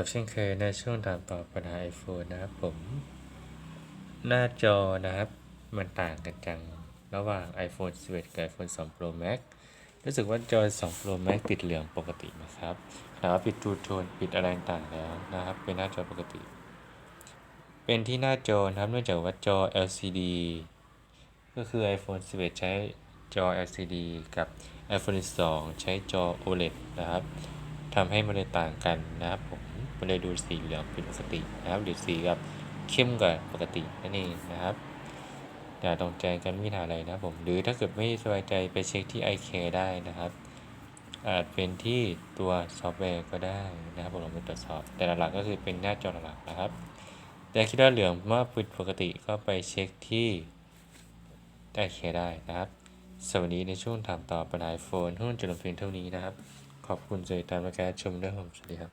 กับเช่นเคยในช่วงถามตอบปัญหา iPhone นะครับผม หน้าจอนะครับ มันต่างกันจัง ระหว่าง iPhone 11 กับ iPhone 2 Pro Max รู้สึกว่าจอ2 Pro Max ติดเหลืองปกตินะครับแต่ว่าปิดทูโทนปิดอะไรต่างแล้วนะครับ เป็นหน้าจอปกติ เป็นที่หน้าจอนะครับเนื่องจากว่าจอ LCD ก็คือ iPhone 11 ใช้จอ LCD กับ iPhone 12 ใช้จอ OLED นะครับทำให้มันเลยต่างกันนะครับผม มันเลยดูสีเหลืองผิดปกตินะครับหรือสีกับเข้มกว่าปกตินั่นเองนะครับอย่าตรงใจกันไม่ทาอะไรนะผมหรือถ้าเกิดไม่สบายใจไปเช็คที่ iK ได้นะครับ อาจเป็นที่ตัวซอฟต์แวร์ก็ได้นะครับผมลองไปตรวจสอบ แต่หลักๆก็คือเป็นหน้าจอหลักๆนะครับ แต่คิดว่าเหลืองมากผิดปกติก็ไปเช็คที่ได้เคได้นะครับสวัสดีในช่วงถามตอบปัญหาโฟนหุ้นจนเพียงเท่านี้นะครับ ขอบคุณสำหรับการรับชมด้วยผมสวัสดีครับ